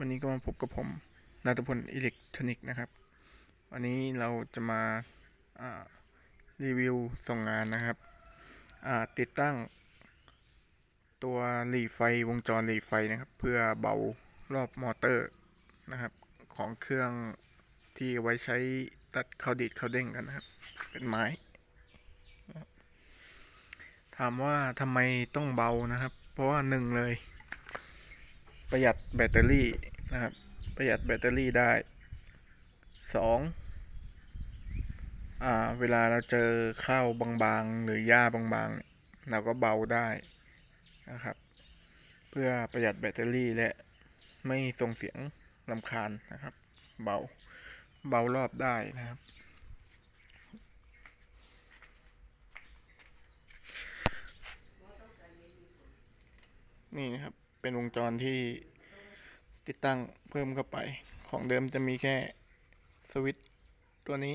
วันนี้ก็มาพบกับผมนาตพลอิเล็กทรอนิกส์นะครับ วันนี้เราจะมาารีวิวส่งงานนะครับติดตั้ง ตัวหลีไฟวงจรหลีไฟนะครับ เพื่อเบารอบมอเตอร์นะครับ ของเครื่องที่ไว้ใช้ตัดเข้าดีดเข้าเด้งกันนะครับ เป็นไม้ ถามว่าทำไมต้องเบานะครับ เพราะว่าหนึ่งเลย ประหยัดแบตเตอรี่นะครับ ประหยัดแบตเตอรี่ได้สองอ่าเวลาเราเจอข้าวบางๆ หรือหญ้าบางๆเนี่ยเราก็เบาได้นะครับ เพื่อประหยัดแบตเตอรี่และไม่ส่งเสียงลำคาญนะครับ เบาเบารอบได้นะครับ นี่นะครับ เป็นวงจรที่ติดตั้งเพิ่มเข้าไป ของเดิมจะมีแค่สวิตตัวนี้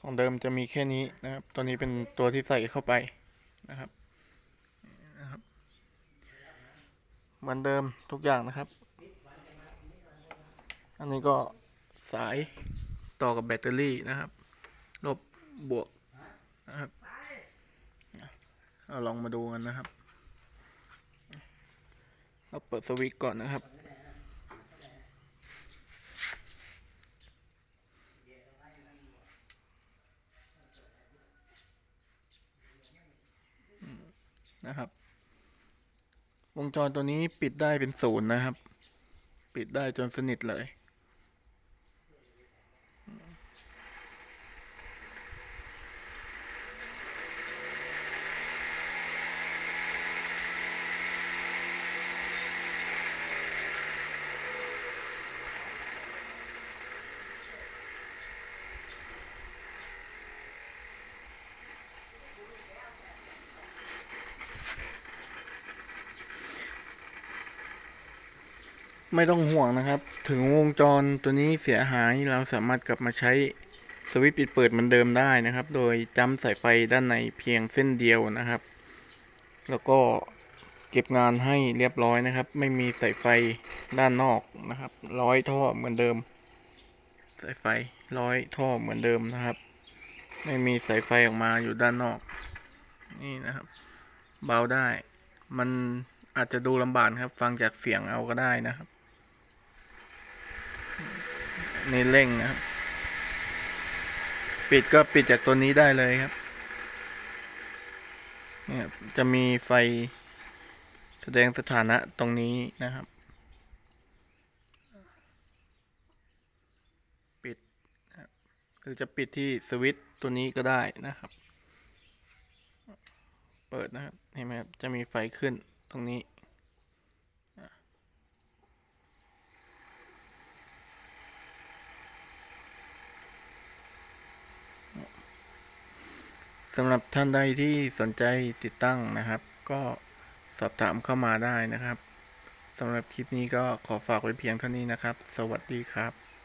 ของเดิมจะมีแค่นี้นะครับ ตัวนี้เป็นตัวที่ใส่เข้าไปนะครับนะครับ เหมือนเดิมทุกอย่างนะครับ อันนี้ก็สายต่อกับแบตเตอรี่นะครับ ลบบวกนะครับเอาลองมาดูกันนะครับ เราเปิดสวิตช์ก่อนนะครับ นะครับ วงจรตัวนี้ปิดได้เป็นศูนย์นะครับ ปิดได้จนสนิทเลย ไม่ต้องห่วงนะครับ ถึงวงจรตัวนี้เสียหายเราสามารถกลับมาใช้สวิตช์ปิดเปิดเหมือนเดิมได้นะครับ โดยจำสายไฟด้านในเพียงเส้นเดียวนะครับ แล้วก็เก็บงานให้เรียบร้อยนะครับ ไม่มีสายไฟด้านนอกนะครับ ร้อยท่อเหมือนเดิม สายไฟร้อยท่อเหมือนเดิมนะครับ ไม่มีสายไฟออกมาอยู่ด้านนอก นี่นะครับ เบาได้ มันอาจจะดูลำบากครับ ฟังจากเสียงเอาก็ได้นะครับ นี่เร่งนะครับ ปิดก็ปิดจากตัวนี้ได้เลยครับ เนี่ยจะมีไฟแสดงสถานะตรงนี้นะครับ ปิดหรือจะปิดที่สวิตตัวนี้ก็ได้นะครับ เปิดนะครับ เห็นไหมครับ จะมีไฟขึ้นตรงนี้ สำหรับท่านใดที่สนใจติดตั้งนะครับ ก็สอบถามเข้ามาได้นะครับสำหรับคลิปนี้ก็ขอฝากไว้เพียงเท่านี้นะครับ สวัสดีครับ